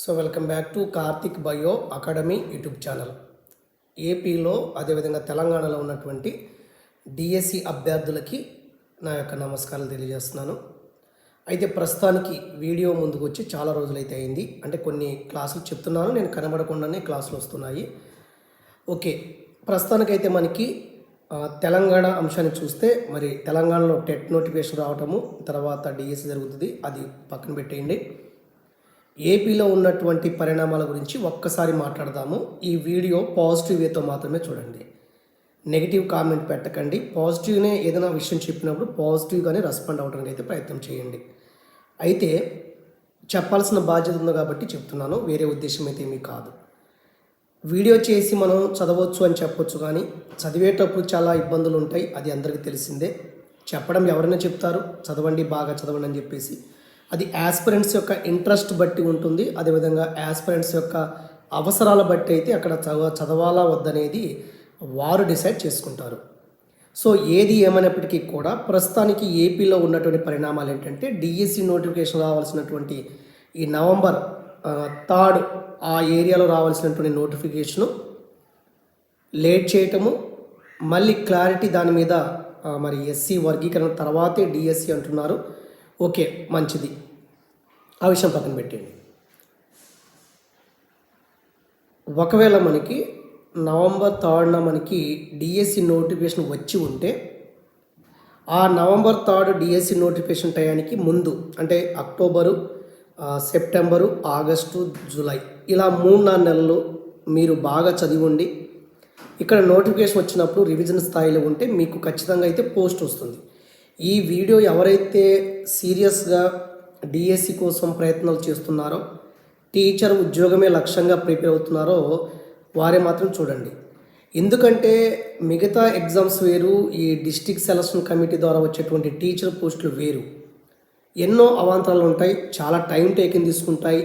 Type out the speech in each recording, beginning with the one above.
So welcome back to Karthik bio academy YouTube channel ఏపీలో అదేవిధంగా తెలంగాణలో ఉన్నటువంటి డిఎస్సి అభ్యర్థులకి నా యొక్క నమస్కారాలు తెలియజేస్తున్నాను. అయితే ప్రస్తుతానికి వీడియో ముందుకు వచ్చి చాలా రోజులైతే అయింది. అంటే కొన్ని క్లాసులు చెప్తున్నాను నేను కనబడకుండానే క్లాసులు వస్తున్నాయి. ఓకే ప్రస్తుతానికైతే మనకి తెలంగాణ అంశాన్ని చూస్తే మరి తెలంగాణలో టెట్ నోటిఫికేషన్ రావటము తర్వాత డిఎస్సి జరుగుతుంది అది పక్కన పెట్టేయండి. ఏపీలో ఉన్నటువంటి పరిణామాల గురించి ఒక్కసారి మాట్లాడదాము. ఈ వీడియో పాజిటివ్ వేతో మాత్రమే చూడండి. నెగిటివ్ కామెంట్ పెట్టకండి. పాజిటివ్నే ఏదైనా విషయం చెప్పినప్పుడు పాజిటివ్గానే రెస్పాండ్ అవ్వడానికి అయితే ప్రయత్నం చేయండి. అయితే చెప్పాల్సిన బాధ్యత ఉంది కాబట్టి చెప్తున్నాను. వేరే ఉద్దేశం అయితే ఏమీ కాదు. వీడియో చేసి మనం చదవచ్చు అని చెప్పొచ్చు కానీ చదివేటప్పుడు చాలా ఇబ్బందులు ఉంటాయి. అది అందరికీ తెలిసిందే. చెప్పడం ఎవరైనా చెప్తారు. చదవండి బాగా చదవండి అని చెప్పేసి అది యాస్పిరెంట్స్ యొక్క ఇంట్రెస్ట్ బట్టి ఉంటుంది. అదేవిధంగా యాస్పిరెంట్స్ యొక్క అవసరాల బట్టి అయితే అక్కడ చదవ చదవాలా వద్దనేది వారు డిసైడ్ చేసుకుంటారు. సో ఏది ఏమైనప్పటికీ కూడా ప్రస్తుతానికి ఏపీలో ఉన్నటువంటి పరిణామాలు ఏంటంటే డిఎస్సి నోటిఫికేషన్ రావాల్సినటువంటి ఈ నవంబర్ థర్డ్ ఆ ఏరియాలో రావాల్సినటువంటి నోటిఫికేషను లేట్ చేయటము మళ్ళీ క్లారిటీ దాని మీద మరి ఎస్సీ వర్గీకరణ తర్వాతే డిఎస్సి అంటున్నారు. ఓకే మంచిది. ఆ విషయం పక్కన పెట్టండి ఒకవేళ మనకి నవంబర్ థర్డ్న మనకి డిఎస్సి నోటిఫికేషన్ వచ్చి ఉంటే ఆ నవంబర్ థర్డ్ డిఎస్సి నోటిఫికేషన్ టయానికి ముందు అంటే అక్టోబరు సెప్టెంబరు ఆగస్టు జూలై ఇలా మూడు నాలుగు నెలలు మీరు బాగా చదివి ఉండి ఇక్కడ నోటిఫికేషన్ వచ్చినప్పుడు రివిజన్ స్థాయిలో ఉంటే మీకు ఖచ్చితంగా అయితే పోస్ట్ వస్తుంది. ఈ వీడియో ఎవరైతే సీరియస్గా డిఎస్సి కోసం ప్రయత్నాలు చేస్తున్నారో టీచర్ ఉద్యోగమే లక్ష్యంగా ప్రిపేర్ అవుతున్నారో వారే మాత్రం చూడండి. ఎందుకంటే మిగతా ఎగ్జామ్స్ వేరు ఈ డిస్టిక్ సెలక్షన్ కమిటీ ద్వారా వచ్చేటువంటి టీచర్ పోస్టులు వేరు. ఎన్నో అవాంతరాలు ఉంటాయి చాలా టైం టేకింగ్ తీసుకుంటాయి.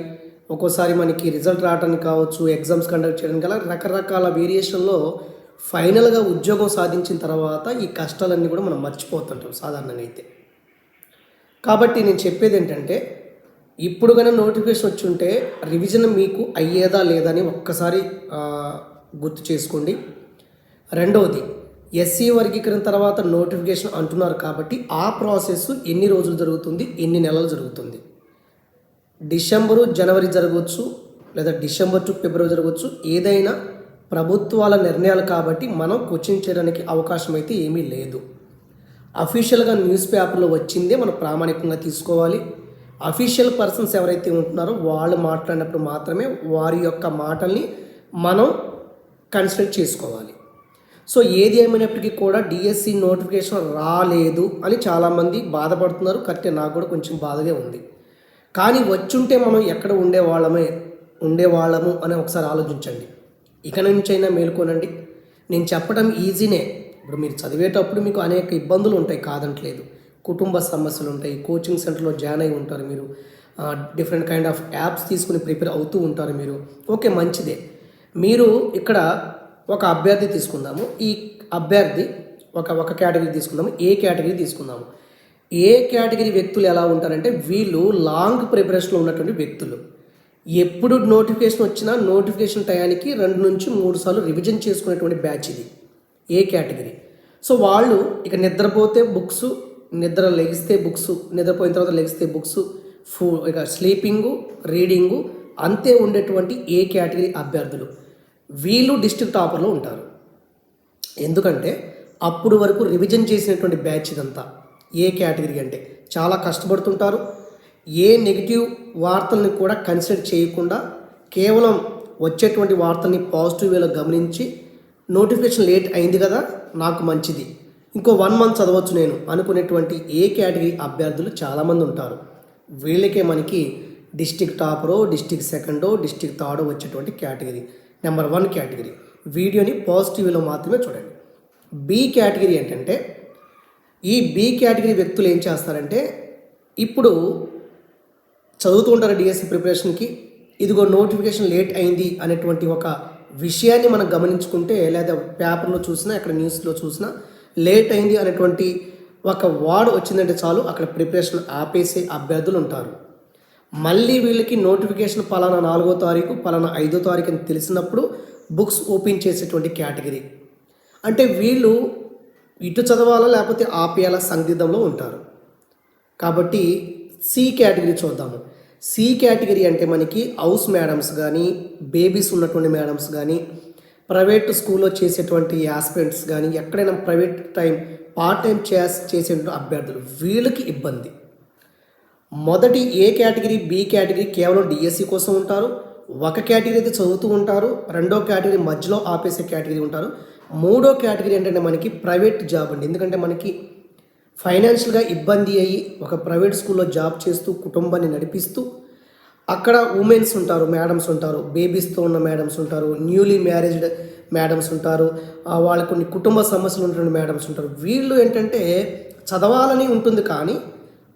ఒక్కోసారి మనకి రిజల్ట్ రావడానికి కావచ్చు ఎగ్జామ్స్ కండక్ట్ చేయడానికి అలా రకరకాల వేరియేషన్లో ఫైనల్గా ఉద్యోగం సాధించిన తర్వాత ఈ కష్టాలన్నీ కూడా మనం మర్చిపోతుంటాం సాధారణంగా అయితే. కాబట్టి నేను చెప్పేది ఏంటంటే ఇప్పుడు కనుక నోటిఫికేషన్ వచ్చి ఉంటే రివిజన్ మీకు అయ్యేదా లేదా అని ఒక్కసారి గుర్తు చేసుకోండి. రెండవది ఎస్సీ వర్గీకరణ తర్వాత నోటిఫికేషన్ అంటున్నారు కాబట్టి ఆ ప్రాసెస్ ఎన్ని రోజులు జరుగుతుంది ఎన్ని నెలలు జరుగుతుంది? డిసెంబరు జనవరి జరగవచ్చు లేదా డిసెంబర్ టు ఫిబ్రవరి జరగవచ్చు. ఏదైనా ప్రభుత్వాల నిర్ణయాలు కాబట్టి మనం కోచింగ్ చేయడానికి అవకాశం అయితే ఏమీ లేదు. అఫీషియల్గా న్యూస్ పేపర్లో వచ్చిందే మనం ప్రామాణికంగా తీసుకోవాలి. అఫీషియల్ పర్సన్స్ ఎవరైతే ఉంటున్నారో వాళ్ళు మాట్లాడినప్పుడు మాత్రమే వారి యొక్క మాటల్ని మనం కన్సిడర్ చేసుకోవాలి. సో ఏది ఏమైనప్పటికీ కూడా డిఎస్సి నోటిఫికేషన్ రాలేదు అని చాలామంది బాధపడుతున్నారు. కరెక్టే నాకు కూడా కొంచెం బాధగా ఉంది. కానీ వచ్చుంటే మనం ఎక్కడ ఉండేవాళ్ళమే ఉండేవాళ్ళము అని ఒకసారి ఆలోచించండి. ఇక నుంచైనా మేల్కొనండి. నేను చెప్పడం ఈజీనే ఇప్పుడు మీరు చదివేటప్పుడు మీకు అనేక ఇబ్బందులు ఉంటాయి కాదంటలేదు. కుటుంబ సమస్యలు ఉంటాయి కోచింగ్ సెంటర్లో జాయిన్ అయి ఉంటారు మీరు. డిఫరెంట్ కైండ్ ఆఫ్ యాప్స్ తీసుకుని ప్రిపేర్ అవుతూ ఉంటారు మీరు. ఓకే మంచిదే. మీరు ఇక్కడ ఒక అభ్యర్థి తీసుకుందాము. ఈ అభ్యర్థి ఒక ఒక కేటగిరీ తీసుకుందాము ఏ కేటగిరీ తీసుకుందాము. ఏ కేటగిరీ వ్యక్తులు ఎలా ఉంటారంటే వీళ్ళు లాంగ్ ప్రిపరేషన్లో ఉన్నటువంటి వ్యక్తులు. ఎప్పుడు నోటిఫికేషన్ వచ్చినా నోటిఫికేషన్ టయానికి రెండు నుంచి మూడు సార్లు రివిజన్ చేసుకునేటువంటి బ్యాచ్ ఇది. ఏ కేటగిరీ? సో వాళ్ళు ఇక నిద్రపోతే బుక్స్ నిద్ర లెగిస్తే బుక్స్ నిద్రపోయిన తర్వాత లెగిస్తే బుక్స్ ఫూ ఇక స్లీపింగు రీడింగు అంతే ఉండేటువంటి ఏ కేటగిరీ అభ్యర్థులు. వీళ్ళు డిస్ట్రిక్ట్ టాపర్లో ఉంటారు. ఎందుకంటే అప్పుడు వరకు రివిజన్ చేసినటువంటి బ్యాచ్ ఇదంతా ఏ కేటగిరీ అంటే చాలా కష్టపడుతుంటారు. ఏ నెగిటివ్ వార్తల్ని కూడా కన్సిడర్ చేయకుండా కేవలం వచ్చేటువంటి వార్తల్ని పాజిటివ్ వేలో గమనించి నోటిఫికేషన్ లేట్ అయింది కదా నాకు మంచిది. ఇంకో వన్ మంత్ చదవచ్చు నేను అనుకునేటువంటి ఏ కేటగిరీ అభ్యర్థులు చాలామంది ఉంటారు. వీళ్ళకే మనకి డిస్టిక్ టాపరో డిస్టిక్ సెకండో డిస్టిక్ థర్డో వచ్చేటువంటి కేటగిరీ. Number one category. వీడియోని పాజిటివ్లో మాత్రమే చూడండి. బి కేటగిరీ ఏంటంటే ఈ బి కేటగిరీ వ్యక్తులు ఏం చేస్తారంటే ఇప్పుడు చదువుతూ ఉంటారు డిఎస్సి ప్రిపరేషన్కి ఇదిగో నోటిఫికేషన్ లేట్ అయింది అనేటువంటి ఒక విషయాన్ని మనం గమనించుకుంటే లేదా పేపర్లో చూసినా అక్కడ న్యూస్లో చూసినా లేట్ అయింది అనేటువంటి ఒక వార్డ్ వచ్చిందంటే చాలు అక్కడ ప్రిపరేషన్ ఆపేసే అభ్యర్థులు ఉంటారు. మళ్ళీ వీళ్ళకి నోటిఫికేషన్ పలానా నాలుగో తారీఖు పలానా ఐదో తారీఖు అని తెలిసినప్పుడు బుక్స్ ఓపెన్ చేసేటువంటి కేటగిరీ. అంటే వీళ్ళు ఇటు చదవాలా లేకపోతే ఆపేయాలా సందిగ్ధంలో ఉంటారు. కాబట్టి సి కేటగిరీ చూద్దాము. సి కేటగిరీ అంటే మనకి హౌస్ మేడమ్స్ కానీ బేబీస్ ఉన్నటువంటి మేడమ్స్ కానీ ప్రైవేట్ స్కూల్లో చేసేటువంటి యాస్పిరెంట్స్ కానీ ఎక్కడైనా ప్రైవేట్ టైం పార్ట్ టైం చేస్ చేసేటువంటి అభ్యర్థులు వీళ్ళకి ఇబ్బంది. మొదటి ఏ కేటగిరీ బి కేటగిరీ కేవలం డిఎస్సి కోసం ఉంటారు ఒక కేటగిరీ అయితే చదువుతూ ఉంటారు రెండో కేటగిరీ మధ్యలో ఆపేసే కేటగిరీ ఉంటారు. మూడో కేటగిరీ ఏంటంటే మనకి ప్రైవేట్ జాబ్ అండి. ఎందుకంటే మనకి ఫైనాన్షియల్గా ఇబ్బంది అయ్యి ఒక ప్రైవేట్ స్కూల్లో జాబ్ చేస్తూ కుటుంబాన్ని నడిపిస్తూ అక్కడ ఉమెన్స్ ఉంటారు మేడమ్స్ ఉంటారు బేబీస్తో ఉన్న మేడమ్స్ ఉంటారు న్యూలీ మ్యారేజ్డ్ మేడమ్స్ ఉంటారు వాళ్ళ కొన్ని కుటుంబ సమస్యలు ఉన్నటువంటి మేడమ్స్ ఉంటారు. వీళ్ళు ఏంటంటే చదవాలని ఉంటుంది కానీ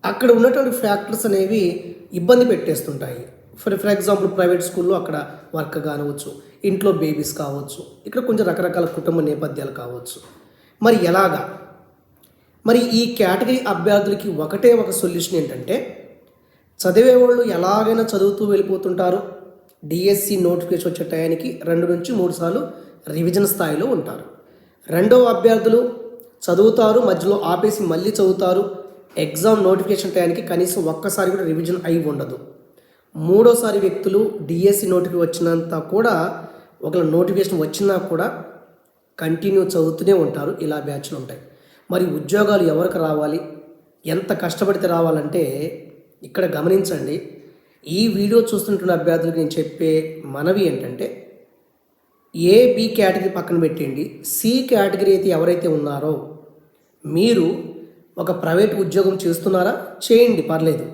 అక్కడ ఉన్నటువంటి ఫ్యాక్టర్స్ అనేవి ఇబ్బంది పెట్టేస్తుంటాయి. ఫర్ ఫర్ ఎగ్జాంపుల్ ప్రైవేట్ స్కూల్లో అక్కడ వర్క్ కానివచ్చు ఇంట్లో బేబీస్ కావచ్చు ఇక్కడ కొంచెం రకరకాల కుటుంబ నేపథ్యాలు కావచ్చు. మరి ఎలాగా? మరి ఈ కేటగిరీ అభ్యర్థులకి ఒకటే ఒక సొల్యూషన్ ఏంటంటే చదివే వాళ్ళు ఎలాగైనా చదువుతూ వెళ్ళిపోతుంటారు. డిఎస్సి నోటిఫికేషన్ వచ్చే టయానికి రెండు నుంచి మూడు సార్లు రివిజన్ స్థాయిలో ఉంటారు. రెండవ అభ్యర్థులు చదువుతారు మధ్యలో ఆపేసి మళ్ళీ చదువుతారు. ఎగ్జామ్ నోటిఫికేషన్ టయానికి కనీసం ఒక్కసారి కూడా రివిజన్ అయి ఉండదు. మూడోసారి వ్యక్తులు డిఎస్సి నోటిఫికేషన్ వచ్చినంత కూడా ఒకళ్ళ నోటిఫికేషన్ వచ్చినా కూడా కంటిన్యూ చదువుతూనే ఉంటారు. ఇలా బ్యాచ్లు ఉంటాయి. మరి ఉద్యోగాలు ఎవరికి రావాలి? ఎంత కష్టపడితే రావాలంటే ఇక్కడ గమనించండి. ఈ వీడియో చూస్తుంటున్న అభ్యర్థులకు నేను చెప్పే మనవి ఏంటంటే ఏ బి కేటగిరీ పక్కన పెట్టండి. సి కేటగిరీ అయితే ఎవరైతే ఉన్నారో మీరు ఒక ప్రైవేట్ ఉద్యోగం చేస్తున్నారా? చేయండి పర్లేదు.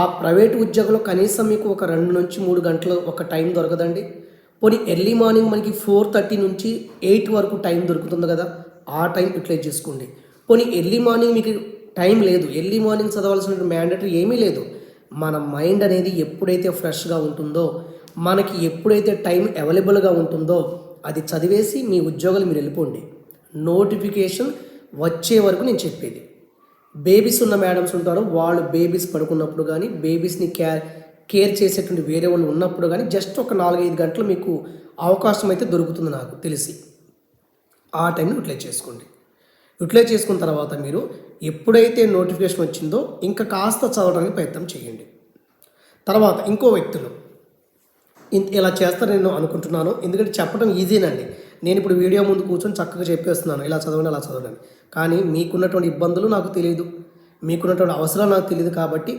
ఆ ప్రైవేట్ ఉద్యోగంలో కనీసం మీకు ఒక రెండు నుంచి మూడు గంటలు ఒక టైం దొరకదండి. పోనీ ఎర్లీ మార్నింగ్ మనకి ఫోర్ థర్టీ నుంచి ఎయిట్ వరకు టైం దొరుకుతుంది కదా ఆ టైం యూటిలైజ్ చేసుకోండి. పోనీ ఎర్లీ మార్నింగ్ మీకు టైం లేదు. ఎర్లీ మార్నింగ్ చదవాల్సిన మ్యాండటరీ ఏమీ లేదు. మన మైండ్ అనేది ఎప్పుడైతే ఫ్రెష్గా ఉంటుందో మనకి ఎప్పుడైతే టైం అవైలబుల్గా ఉంటుందో అది చదివేసి మీ ఉద్యోగాలు మీరు వెళ్ళిపోండి. నోటిఫికేషన్ వచ్చే వరకు నేను చెప్పేది. బేబీస్ ఉన్న మేడమ్స్ ఉంటారు. వాళ్ళు బేబీస్ పడుకున్నప్పుడు కానీ బేబీస్ని కేర్ కేర్ చేసేటువంటి వేరే వాళ్ళు ఉన్నప్పుడు కానీ జస్ట్ ఒక నాలుగైదు గంటలు మీకు అవకాశం అయితే దొరుకుతుంది నాకు తెలిసి. ఆ టైంని యూటిలైజ్ చేసుకోండి. యూటిలైజ్ చేసుకున్న తర్వాత మీరు ఎప్పుడైతే నోటిఫికేషన్ వచ్చిందో ఇంకా కాస్త చదవడానికి ప్రయత్నం చేయండి. తర్వాత ఇంకో వ్యక్తులు ఇంత ఇలా చేస్తారని నేను అనుకుంటున్నాను. ఎందుకంటే చెప్పడం ఈజీనండి. నేను ఇప్పుడు వీడియో ముందు కూర్చొని చక్కగా చెప్పేస్తున్నాను. ఇలా చదవండి అలా చదవండి కానీ మీకున్నటువంటి ఇబ్బందులు నాకు తెలియదు మీకున్నటువంటి అవసరాలు నాకు తెలియదు కాబట్టి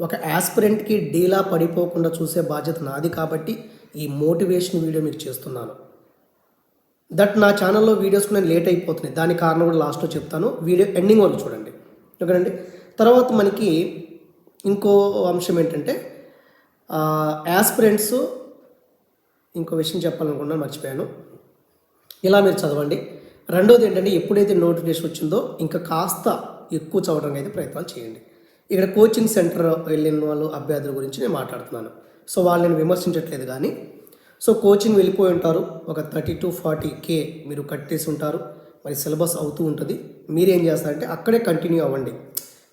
ఒక యాస్పిరెంట్కి డీలా పడిపోకుండా చూసే బాధ్యత నాది కాబట్టి ఈ మోటివేషన్ వీడియో మీకు చేస్తున్నాను. దట్ నా ఛానల్లో వీడియోస్ నేను లేట్ అయిపోతున్నాయి. దాని కారణం కూడా లాస్ట్లో చెప్తాను. వీడియో ఎండింగ్ వరకు చూడండి. ఓకేనండి? తర్వాత మనకి ఇంకో అంశం ఏంటంటే యాస్పిరెంట్స్ ఇంకో విషయం చెప్పాలనుకున్నాను మర్చిపోయాను. ఇలా మీరు చదవండి. రెండోది ఏంటంటే ఎప్పుడైతే నోటిఫికేషన్ వచ్చిందో ఇంకా కాస్త ఎక్కువ చదవడానికి అయితే ప్రయత్నాలు చేయండి. ఇక్కడ కోచింగ్ సెంటర్ వెళ్ళిన వాళ్ళు అభ్యర్థుల గురించి నేను మాట్లాడుతున్నాను. సో వాళ్ళని విమర్శించట్లేదు కానీ సో కోచింగ్ వెళ్ళిపోయి ఉంటారు. ఒక థర్టీ టు ఫార్టీ కే మీరు కట్టేసి ఉంటారు. మరి సిలబస్ అవుతూ ఉంటుంది. మీరేం చేస్తారంటే అక్కడే కంటిన్యూ అవ్వండి.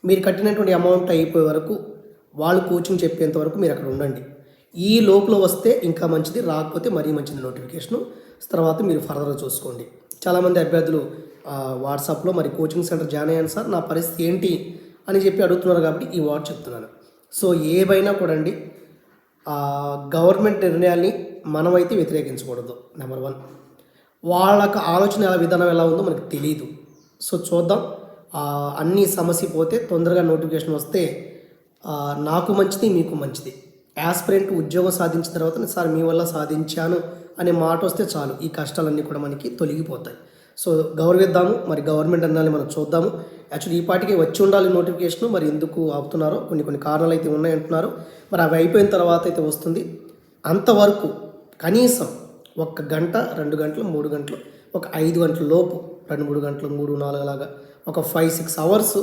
మీరు కట్టినటువంటి అమౌంట్ అయిపోయే వరకు వాళ్ళు కోచింగ్ చెప్పేంత వరకు మీరు అక్కడ ఉండండి. ఈ లోపల వస్తే ఇంకా మంచిది రాకపోతే మరీ మంచిది నోటిఫికేషను. తర్వాత మీరు ఫర్దర్గా చూసుకోండి. చాలామంది అభ్యర్థులు వాట్సాప్లో మరి కోచింగ్ సెంటర్ జాయిన్ అయ్యాను సార్ నా పరిస్థితి ఏంటి అని చెప్పి అడుగుతున్నారు కాబట్టి ఈ వాట్ చెప్తున్నాను. సో ఏవైనా కూడా అండి గవర్నమెంట్ నిర్ణయాల్ని మనమైతే వ్యతిరేకించకూడదు నెంబర్ వన్ వాళ్ళకి ఆలోచన ఎలా విధానం ఎలా ఉందో మనకు తెలియదు సో చూద్దాం. అన్నీ సమస్య పోతే తొందరగా నోటిఫికేషన్ వస్తే నాకు మంచిది మీకు మంచిది. యాస్పిరెంట్ ఉద్యోగం సాధించిన తర్వాత సార్ మీ వల్ల సాధించాను అనే మాట వస్తే చాలు. ఈ కష్టాలన్నీ కూడా మనకి తొలగిపోతాయి. సో గౌరవిద్దాము. మరి గవర్నమెంట్ అన్నాన్ని మనం చూద్దాము. యాక్చువల్లీ ఈ పాటికి వచ్చి ఉండాలి నోటిఫికేషన్ మరి ఎందుకు ఆపుతున్నారో? కొన్ని కొన్ని కారణాలు అయితే ఉన్నాయంటున్నారు. మరి అవి అయిపోయిన తర్వాత అయితే వస్తుంది. అంతవరకు కనీసం ఒక్క గంట రెండు గంటలు మూడు గంటలు ఒక ఐదు గంటల లోపు రెండు మూడు గంటలు మూడు నాలుగు లాగా ఒక ఫైవ్ సిక్స్ అవర్స్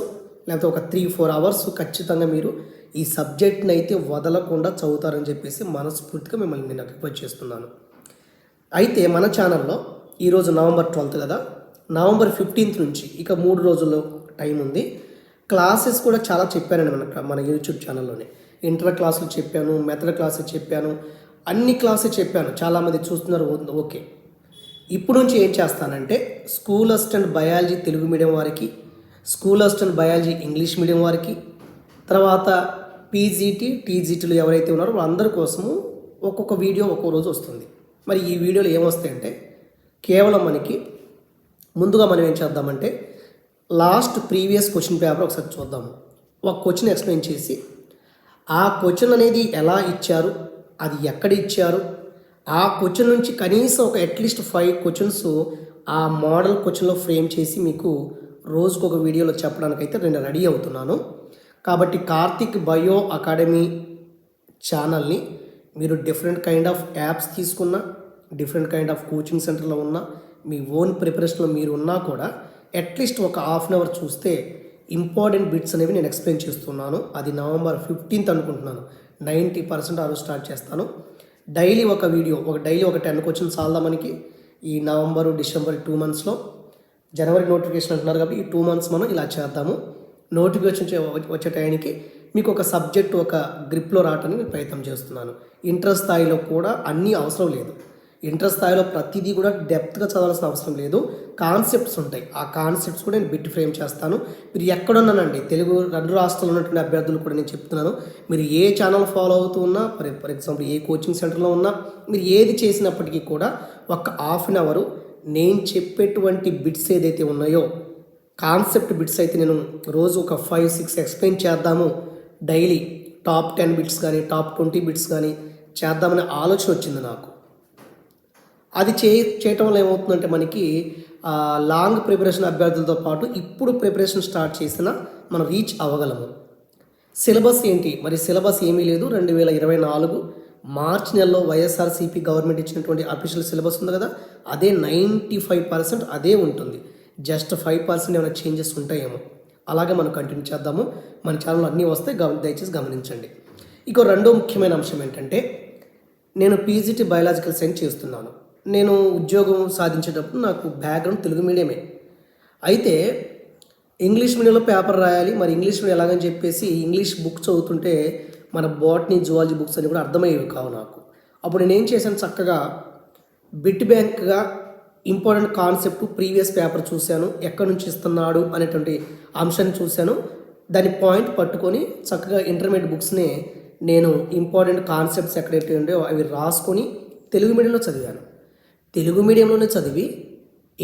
లేకపోతే ఒక త్రీ ఫోర్ అవర్స్ ఖచ్చితంగా మీరు ఈ సబ్జెక్ట్ని అయితే వదలకుండా చదువుతారని చెప్పేసి మనస్ఫూర్తిగా మిమ్మల్ని నేను రిక్వెస్ట్ చేస్తున్నాను. అయితే మన ఛానల్లో ఈరోజు నవంబర్ ట్వెల్త్ కదా నవంబర్ ఫిఫ్టీన్త్ నుంచి ఇక మూడు రోజుల్లో టైం ఉంది. క్లాసెస్ కూడా చాలా చెప్పానండి మన మన యూట్యూబ్ ఛానల్లోనే ఇంటర్ క్లాసులు చెప్పాను మెథడ్ క్లాసెస్ చెప్పాను అన్ని క్లాసులు చెప్పాను. చాలామంది చూస్తున్నారు ఓకే. ఇప్పుడు నుంచి ఏం చేస్తానంటే school assistant biology Telugu medium వారికి school assistant biology English medium వారికి తర్వాత పీజీటీ టీజీటీలు ఎవరైతే ఉన్నారో వాళ్ళందరి కోసము ఒక్కొక్క వీడియో ఒక్కో రోజు వస్తుంది. మరి ఈ వీడియోలో ఏమొస్తాయంటే కేవలం మనకి ముందుగా మనం ఏం చేద్దామంటే లాస్ట్ ప్రీవియస్ క్వశ్చన్ పేపర్ ఒకసారి చూద్దాము. ఒక క్వశ్చన్ ఎక్స్ప్లెయిన్ చేసి ఆ క్వశ్చన్ అనేది ఎలా ఇచ్చారు అది ఎక్కడ ఇచ్చారు ఆ క్వశ్చన్ నుంచి కనీసం ఒక అట్లీస్ట్ ఫైవ్ క్వశ్చన్స్ ఆ మోడల్ క్వశ్చన్లో ఫ్రేమ్ చేసి మీకు రోజుకు ఒక వీడియోలో చెప్పడానికైతే నేను రెడీ అవుతున్నాను. కాబట్టి కార్తిక్ బయో అకాడమీ ఛానల్ని మీరు డిఫరెంట్ కైండ్ ఆఫ్ యాప్స్ తీసుకున్న డిఫరెంట్ కైండ్ ఆఫ్ కోచింగ్ సెంటర్లో ఉన్న మీ ఓన్ ప్రిపరేషన్లో మీరు ఉన్నా కూడా అట్లీస్ట్ ఒక హాఫ్ అన్ అవర్ చూస్తే ఇంపార్టెంట్ బిట్స్ అనేవి నేను ఎక్స్ప్లెయిన్ చేస్తున్నాను. అది నవంబర్ ఫిఫ్టీన్త్ అనుకుంటున్నాను. నైంటీ పర్సెంట్ ఆ రోజు స్టార్ట్ చేస్తాను. డైలీ ఒక వీడియో ఒక డైలీ ఒక టెన్ క్వశ్చన్స్ చాలదా మనకి. ఈ నవంబరు డిసెంబర్ టూ మంత్స్లో. జనవరి నోటిఫికేషన్ అంటున్నారు కాబట్టి ఈ టూ మంత్స్ మనం ఇలా చేద్దాము. నోటిఫికేషన్ చే- వచ్చే టైంకి మీకు ఒక సబ్జెక్ట్ ఒక గ్రిప్లో రావటానికి నేను ప్రయత్నం చేస్తున్నాను. ఇంటర్ స్థాయిలో కూడా అన్నీ అవసరం లేదు. ఇంటర్ స్థాయిలో ప్రతిదీ కూడా డెప్త్గా చదవాల్సిన అవసరం లేదు. కాన్సెప్ట్స్ ఉంటాయి. ఆ కాన్సెప్ట్స్ కూడా నేను బిట్ ఫ్రేమ్ చేస్తాను. మీరు ఎక్కడున్నానండి? తెలుగు రెండు రాష్ట్రాల్లో ఉన్నటువంటి అభ్యర్థులు కూడా నేను చెప్తున్నాను. మీరు ఏ ఛానల్ ఫాలో అవుతూ ఉన్నా for for example a coaching సెంటర్లో ఉన్నా మీరు ఏది చేసినప్పటికీ కూడా ఒక హాఫ్ అన్ అవరు నేను చెప్పేటువంటి బిట్స్ ఏదైతే ఉన్నాయో కాన్సెప్ట్ బిట్స్ అయితే నేను రోజు ఒక ఫైవ్ సిక్స్ ఎక్స్ప్లెయిన్ చేద్దాము. డైలీ టాప్ టెన్ బిట్స్ కానీ టాప్ ట్వంటీ బిట్స్ కానీ చేద్దామనే ఆలోచన వచ్చింది నాకు. అది చే చేయటం వల్ల ఏమవుతుందంటే మనకి లాంగ్ ప్రిపరేషన్ అభ్యర్థులతో పాటు ఇప్పుడు ప్రిపరేషన్ స్టార్ట్ చేసిన మనం రీచ్ అవ్వగలము. సిలబస్ ఏంటి? మరి సిలబస్ ఏమీ లేదు. రెండు వేల ఇరవై నాలుగు మార్చ్ నెలలో వైఎస్ఆర్సీపీ గవర్నమెంట్ ఇచ్చినటువంటి అఫీషియల్ సిలబస్ ఉంది కదా అదే నైంటీ ఫైవ్ పర్సెంట్ అదే ఉంటుంది. జస్ట్ ఫైవ్ పర్సెంట్ ఏమైనా చేంజెస్ ఉంటాయేమో. అలాగే మనం కంటిన్యూ చేద్దాము. మన ఛానల్ అన్నీ వస్తే గమ దయచేసి గమనించండి. ఇక రెండో ముఖ్యమైన అంశం ఏంటంటే నేను పీజీటీ బయాలజికల్ సైన్స్ చేస్తున్నాను. నేను ఉద్యోగం సాధించేటప్పుడు నాకు బ్యాక్గ్రౌండ్ తెలుగు మీడియమే అయితే ఇంగ్లీష్ మీడియంలో పేపర్ రాయాలి మరి ఇంగ్లీష్ మీడియం ఎలాగని చెప్పేసి ఇంగ్లీష్ బుక్స్ చదువుతుంటే మన బాటనీ జువాలజీ బుక్స్ అని కూడా అర్థమయ్యేవి కావు నాకు. అప్పుడు నేను ఏం చేశాను చక్కగా బిట్ బ్యాంక్గా ఇంపార్టెంట్ కాన్సెప్ట్ ప్రీవియస్ పేపర్ చూశాను ఎక్కడి నుంచి ఇస్తున్నాడు అనేటువంటి అంశాన్ని చూశాను. దాని పాయింట్ పట్టుకొని చక్కగా ఇంటర్మీడియట్ బుక్స్ని నేను ఇంపార్టెంట్ కాన్సెప్ట్స్ ఎక్కడైతే ఉండేవో అవి రాసుకొని తెలుగు మీడియంలో చదివాను. తెలుగు మీడియంలోనే చదివి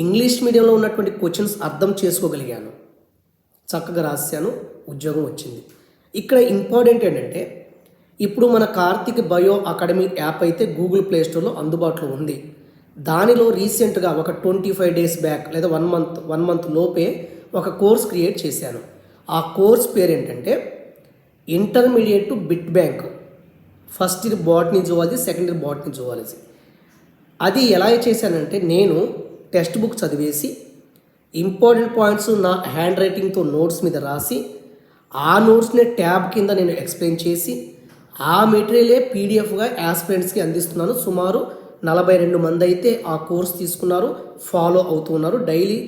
ఇంగ్లీష్ మీడియంలో ఉన్నటువంటి క్వశ్చన్స్ అర్థం చేసుకోగలిగాను. చక్కగా రాశాను ఉద్యోగం వచ్చింది. ఇక్కడ ఇంపార్టెంట్ ఏంటంటే ఇప్పుడు మన కార్తిక్ బయో అకాడమీ యాప్ అయితే గూగుల్ ప్లే స్టోర్లో అందుబాటులో ఉంది. దానిలో రీసెంట్గా ఒక ట్వంటీ ఫైవ్ డేస్ బ్యాక్ లేదా వన్ మంత్ వన్ మంత్ లోపే ఒక కోర్స్ క్రియేట్ చేశాను. ఆ కోర్స్ పేరు ఏంటంటే intermediate to bit bank. First year botany zoology second year botany zoology. అది ఎలా చేశానంటే నేను టెక్స్ట్ బుక్ చదివేసి ఇంపార్టెంట్ పాయింట్స్ నా హ్యాండ్ రైటింగ్తో నోట్స్ మీద రాసి ఆ నోట్స్ని ట్యాబ్ కింద నేను ఎక్స్ప్లెయిన్ చేసి ఆ మెటీరియలే పీడిఎఫ్గా యాస్పిరెంట్స్కి అందిస్తున్నాను. సుమారు నలభై రెండు మంది అయితే ఆ కోర్స్ తీసుకున్నారు ఫాలో అవుతున్నారు daily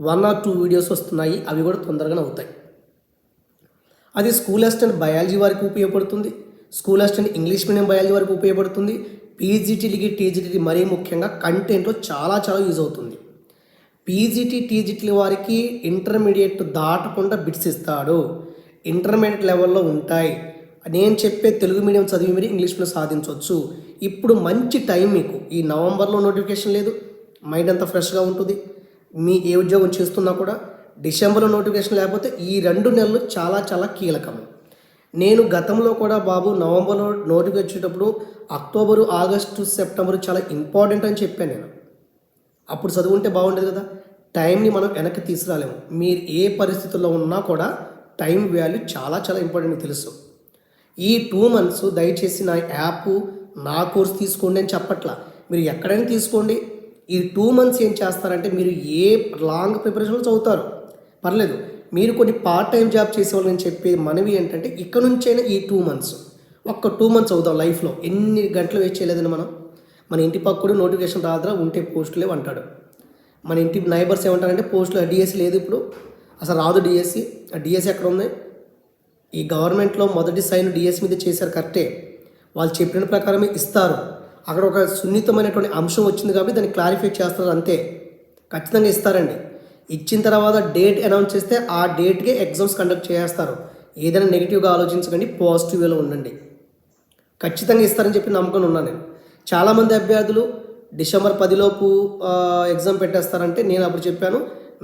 one or two videos వస్తున్నాయి అవి కూడా తొందరగానే అవుతాయి. అది స్కూల్ అసిస్టెంట్ బయాలజీ వారికి ఉపయోగపడుతుంది school assistant English medium biology వారికి ఉపయోగపడుతుంది పీజీటీలకి టీజీటీకి మరీ ముఖ్యంగా కంటెంట్లో చాలా చాలా యూజ్ అవుతుంది. పీజీటీ టీజీటీ వారికి ఇంటర్మీడియట్ దాటకుండా బిట్స్ ఇస్తాడు. ఇంటర్మీడియట్ లెవెల్లో ఉంటాయి. నేను చెప్పే తెలుగు మీడియం చదివి మీరు ఇంగ్లీష్ సాధించవచ్చు. ఇప్పుడు మంచి టైం మీకు. ఈ నవంబర్లో నోటిఫికేషన్ లేదు. మైండ్ అంతా ఫ్రెష్గా ఉంటుంది. మీ ఏ ఉద్యోగం చేస్తున్నా కూడా డిసెంబర్లో నోటిఫికేషన్ లేకపోతే ఈ రెండు నెలలు చాలా చాలా కీలకం నేను గతంలో కూడా బాబు నవంబర్లో నోటికి వచ్చేటప్పుడు అక్టోబరు ఆగస్టు సెప్టెంబర్ చాలా ఇంపార్టెంట్ అని చెప్పాను నేను. అప్పుడు చదువుంటే బాగుండేది కదా. టైంని మనం వెనక్కి తీసుకురాలేము. మీరు ఏ పరిస్థితుల్లో ఉన్నా కూడా టైం వాల్యూ చాలా చాలా ఇంపార్టెంట్ తెలుసు. ఈ టూ మంత్స్ దయచేసి నా యాప్ నా కోర్స్ తీసుకోండి అని చెప్పట్లా. మీరు ఎక్కడైనా తీసుకోండి. ఈ టూ మంత్స్ ఏం చేస్తారంటే మీరు ఏ లాంగ్ ప్రిపరేషన్లో చదువుతారు? పర్లేదు. మీరు కొన్ని పార్ట్ టైం జాబ్ చేసేవాళ్ళు నేను చెప్పే మనవి ఏంటంటే ఇక్కడ నుంచైనా ఈ టూ మంత్స్ ఒక్క టూ మంత్స్ అవుతాం లైఫ్లో ఎన్ని గంటలు వేస్ట్ చేయలేదని మనం. మన ఇంటి పక్కడు నోటిఫికేషన్ రాదురా ఉంటే పోస్టులే అంటాడు. మన ఇంటి నైబర్స్ ఏమంటారంటే పోస్టులు డిఎస్సి లేదు ఇప్పుడు. అసలు రాదు డిఎస్సి ఆ డిఎస్సి ఎక్కడ ఉంది? ఈ గవర్నమెంట్లో మొదటి సైన్ డిఎస్ మీద చేశారు కరెక్టే వాళ్ళు చెప్పిన ప్రకారమే ఇస్తారు. అక్కడ ఒక సున్నితమైనటువంటి అంశం వచ్చింది కాబట్టి దాన్ని క్లారిఫై చేస్తారు అంతే. ఖచ్చితంగా ఇస్తారండి. ఇచ్చిన తర్వాత డేట్ అనౌన్స్ చేస్తే ఆ డేట్కే ఎగ్జామ్స్ కండక్ట్ చేస్తారు ఏదైనా నెగిటివ్గా ఆలోచించకండి పాజిటివ్గా ఉండండి. ఖచ్చితంగా ఇస్తారని చెప్పి నమ్మకం ఉన్నాను నేను. చాలామంది అభ్యర్థులు డిసెంబర్ పదిలోపు ఎగ్జామ్ పెట్టేస్తారంటే నేను అప్పుడు చెప్పాను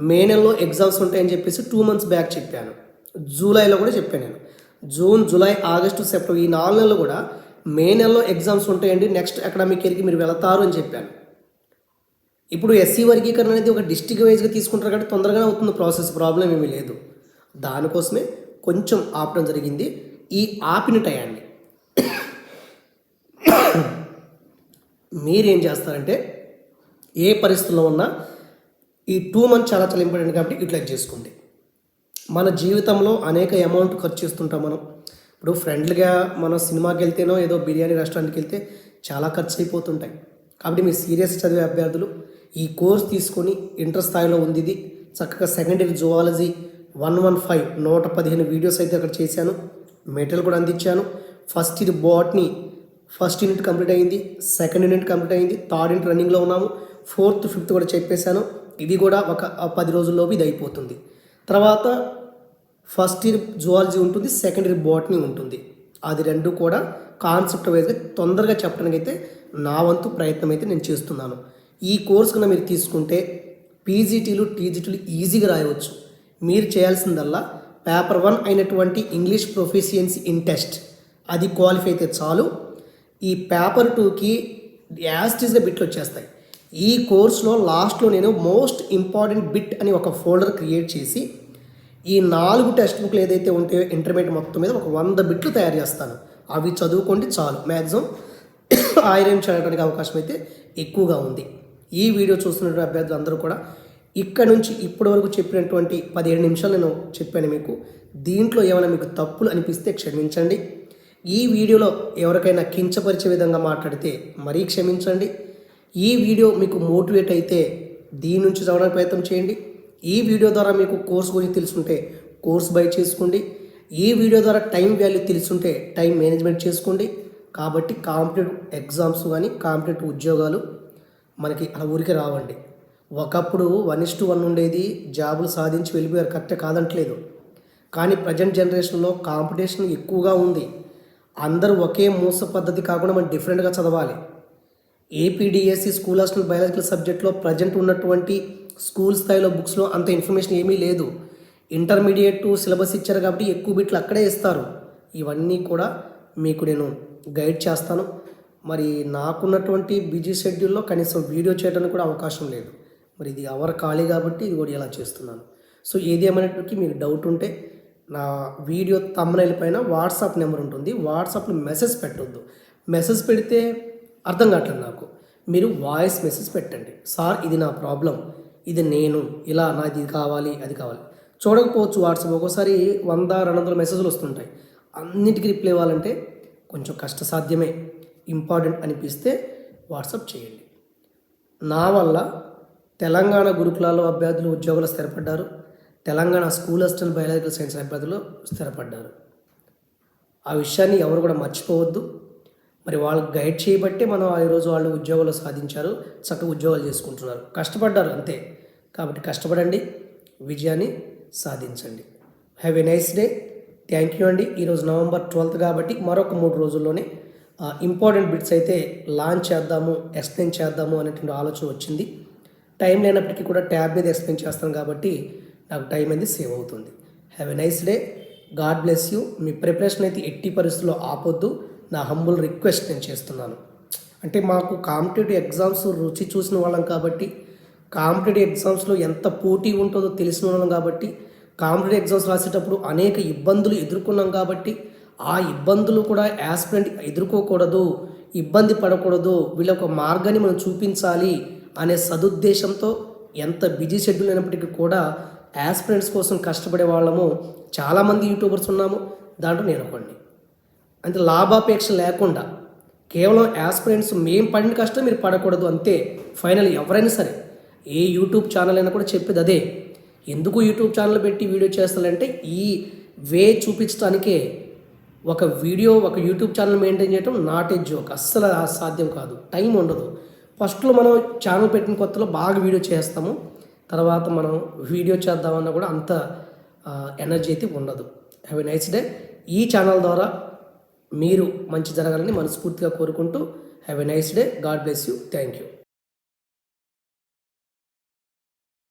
మే నెలలో ఎగ్జామ్స్ ఉంటాయని చెప్పేసి టూ మంత్స్ బ్యాక్ చెప్పాను. జూలైలో కూడా చెప్పాను నేను. జూన్ జూలై ఆగస్టు సెప్టెంబర్ ఈ నాలుగు నెలలు కూడా మే నెలలో ఎగ్జామ్స్ ఉంటాయండి నెక్స్ట్ అకాడమిక్ ఇయర్కి మీరు వెళతారు అని చెప్పాను. ఇప్పుడు ఎస్సీ వర్గీకరణ అనేది ఒక డిస్టిక్ వైజ్గా తీసుకుంటారు కాబట్టి తొందరగానే అవుతుంది ప్రాసెస్ ప్రాబ్లం ఏమీ లేదు. దానికోసమే కొంచెం ఆపడం జరిగింది. ఈ ఆపిన టయాన్ని మీరేం చేస్తారంటే ఏ పరిస్థితుల్లో ఉన్నా ఈ టూ మంత్ చాలా చాలా ఇంపార్టెంట్ కాబట్టి యూటిలైజ్ చేసుకోండి. మన జీవితంలో అనేక అమౌంట్ ఖర్చు చేస్తుంటాం మనం. ఇప్పుడు ఫ్రెండ్లుగా మనం సినిమాకి వెళ్తేనో ఏదో బిర్యానీ రెస్టారెంట్కి వెళ్తే చాలా ఖర్చు అయిపోతుంటాయి. కాబట్టి మీరు సీరియస్ చదివే అభ్యర్థులు ఈ కోర్స్ తీసుకొని ఇంటర్ స్థాయిలో ఉంది ఇది. చక్కగా secondary zoology one one five నూట పదిహేను వీడియోస్ అయితే అక్కడ చేశాను. మెటీరియల్ కూడా అందించాను. ఫస్ట్ ఇది బాట్ని ఫస్ట్ యూనిట్ కంప్లీట్ అయింది. సెకండ్ యూనిట్ కంప్లీట్ అయింది. థర్డ్ యూనిట్ రన్నింగ్లో ఉన్నాము. ఫోర్త్ ఫిఫ్త్ కూడా చెప్పేశాను. ఇది కూడా ఒక పది రోజుల్లోపు ఇది అయిపోతుంది. తర్వాత ఫస్ట్ ఇయర్ జువాలజీ ఉంటుంది సెకండ్ ఇయర్ బాటనీ ఉంటుంది. అది రెండు కూడా కాన్సెప్ట్ వైజ్గా తొందరగా చెప్పడానికి అయితే నా వంతు ప్రయత్నం అయితే నేను చేస్తున్నాను. ఈ కోర్స్ కన్నా మీరు తీసుకుంటే పీజీటీలు టీజీటీలు ఈజీగా రాయవచ్చు. మీరు చేయాల్సిందల్లా పేపర్ వన్ అయినటువంటి ఇంగ్లీష్ ప్రొఫిషియన్సీ ఇన్ టెస్ట్. అది క్వాలిఫై అయితే చాలు. ఈ పేపర్ టూకి యాస్టీస్గా బిట్లు వచ్చేస్తాయి. ఈ కోర్స్లో లాస్ట్లో నేను మోస్ట్ ఇంపార్టెంట్ బిట్ అని ఒక ఫోల్డర్ క్రియేట్ చేసి ఈ నాలుగు టెక్స్ట్ బుక్లు ఏదైతే ఉంటాయో ఇంటర్మీడియట్ మొత్తం మీద ఒక వంద బిట్లు తయారు చేస్తాను. అవి చదువుకోండి చాలు. మ్యాక్సిమం ఆయిరం చదవడానికి అవకాశం అయితే ఎక్కువగా ఉంది. ఈ వీడియో చూస్తున్న అభ్యర్థులు అందరూ కూడా ఇక్కడ నుంచి ఇప్పటి వరకు చెప్పినటువంటి పదిహేడు నిమిషాలు నేను చెప్పాను మీకు. దీంట్లో ఏమైనా మీకు తప్పులు అనిపిస్తే క్షమించండి. ఈ వీడియోలో ఎవరికైనా కించపరిచే విధంగా మాట్లాడితే మరీ క్షమించండి. ఈ వీడియో మీకు మోటివేట్ అయితే దీని నుంచి చదవడానికి ప్రయత్నం చేయండి. ఈ వీడియో ద్వారా మీకు కోర్స్ గురించి తెలుసుంటే కోర్స్ బై చేసుకోండి. ఈ వీడియో ద్వారా టైం వాల్యూ తెలుసుంటే టైం మేనేజ్మెంట్ చేసుకోండి. కాబట్టి కాంపిటేటివ్ ఎగ్జామ్స్ కానీ కాంపిటేటివ్ ఉద్యోగాలు మనకి అలా ఊరికి రావండి. ఒకప్పుడు వన్ ఇస్ టు వన్ ఉండేది జాబులు సాధించి వెళ్ళిపోయారు. కరెక్ట్ కాదంటలేదు. కానీ ప్రజెంట్ జనరేషన్లో కాంపిటీషన్ ఎక్కువగా ఉంది. అందరూ ఒకే మూస పద్ధతి కాకుండా మనం డిఫరెంట్గా చదవాలి. ఏపీడిఎస్సి స్కూల్ హాస్టల్ బయాలజికల్ సబ్జెక్ట్లో ప్రజెంట్ ఉన్నటువంటి స్కూల్ స్థాయిలో బుక్స్లో అంత ఇన్ఫర్మేషన్ ఏమీ లేదు. ఇంటర్మీడియట్ సిలబస్ ఇచ్చారు కాబట్టి ఎక్కువ బిట్లు అక్కడే ఇస్తారు. ఇవన్నీ కూడా మీకు నేను గైడ్ చేస్తాను. మరి నాకున్నటువంటి బిజీ షెడ్యూల్లో కనీసం వీడియో చేయడానికి కూడా అవకాశం లేదు. మరి ఇది అవర్ ఖాళీ కాబట్టి ఇది కూడా ఇలా చేస్తున్నాను. సో ఏది ఏమైనప్పటికీ మీకు డౌట్ ఉంటే నా వీడియో తమ్మనైల్ పైన వాట్సాప్ నెంబర్ ఉంటుంది. వాట్సాప్లో మెసేజ్ పెట్టొద్దు. మెసేజ్ పెడితే అర్థం కావట్లేదు నాకు. మీరు వాయిస్ మెసేజ్ పెట్టండి. సార్ ఇది నా ప్రాబ్లం. ఇది నేను. ఇలా నాది ఇది కావాలి అది కావాలి. చూడకపోవచ్చు వాట్సాప్. ఒక్కోసారి వంద రెండు వందల మెసేజ్లు వస్తుంటాయి. అన్నిటికీ రిప్లై ఇవ్వాలంటే కొంచెం కష్టసాధ్యమే. ఇంపార్టెంట్ అనిపిస్తే వాట్సాప్ చేయండి. నా వల్ల తెలంగాణ గురుకులాల్లో అభ్యర్థులు ఉద్యోగాలు స్థిరపడ్డారు. Telangana school assistant biological science అభ్యర్థులు స్థిరపడ్డారు. ఆ విషయాన్ని ఎవరు కూడా మర్చిపోవద్దు. మరి వాళ్ళకి గైడ్ చేయబట్టే మనం ఆ రోజు వాళ్ళు ఉద్యోగాలు సాధించారు చక్కగా ఉద్యోగాలు చేసుకుంటున్నారు. కష్టపడ్డారు అంతే. కాబట్టి కష్టపడండి విజయాన్ని సాధించండి. Have a nice day thank you అండి. ఈరోజు నవంబర్ ట్వెల్త్ కాబట్టి మరొక మూడు రోజుల్లోనే ఇంపార్టెంట్ బిట్స్ అయితే లాంచ్ చేద్దాము ఎక్స్ప్లెయిన్ చేద్దాము అనేటువంటి ఆలోచన వచ్చింది. టైం లేనప్పటికీ కూడా ట్యాబ్ మీద ఎక్స్ప్లెయిన్ చేస్తాను కాబట్టి నాకు టైం అనేది సేవ్ అవుతుంది. Have a nice day god bless you me preparation అయితే ఎట్టి పరిస్థితుల్లో ఆపొద్దు. నా హంబుల్ రిక్వెస్ట్ నేను చేస్తున్నాను. అంటే మాకు కాంపిటేటివ్ ఎగ్జామ్స్ రుచి చూసిన వాళ్ళం కాబట్టి కాంపిటేటివ్ ఎగ్జామ్స్లో ఎంత పోటీ ఉంటుందో తెలిసిన వాళ్ళం కాబట్టి కాంపిటేటివ్ ఎగ్జామ్స్ రాసేటప్పుడు అనేక ఇబ్బందులు ఎదుర్కొన్నాం కాబట్టి ఆ ఇబ్బందులు కూడా యాస్పిరెంట్ ఎదుర్కోకూడదు ఇబ్బంది పడకూడదు వీళ్ళ ఒక మార్గాన్ని మనం చూపించాలి అనే సదుద్దేశంతో ఎంత బిజీ షెడ్యూల్ అయినప్పటికీ కూడా యాస్పిరెంట్స్ కోసం కష్టపడే వాళ్ళము చాలామంది యూట్యూబర్స్ ఉన్నాము. దాంట్లో నేను ఒకడిని. అంటే లాభాపేక్ష లేకుండా కేవలం యాస్పిరెంట్స్ మేము పడిన కష్టం మీరు పడకూడదు అంతే. ఫైనల్ ఎవరైనా సరే ఏ యూట్యూబ్ ఛానల్ అయినా కూడా చెప్పేది అదే. ఎందుకు యూట్యూబ్ ఛానల్ పెట్టి వీడియో చేస్తానంటే ఈ వే చూపించడానికే ఒక వీడియో ఒక యూట్యూబ్ ఛానల్ మెయింటైన్ చేయడం నాట్ ఏ జోక్ అస్సలు సాధ్యం కాదు. టైం ఉండదు. ఫస్ట్లో మనం ఛానల్ పెట్టిన కొత్తలో బాగా వీడియో చేస్తాము. తర్వాత మనం వీడియో చేద్దామన్నా కూడా అంత ఎనర్జీ అయితే ఉండదు. హ్యావ్ ఎ నైస్ డే ఈ ఛానల్ ద్వారా మీరు మంచి జరగాలని మనస్ఫూర్తిగా కోరుకుంటూ have a nice day god bless you thank you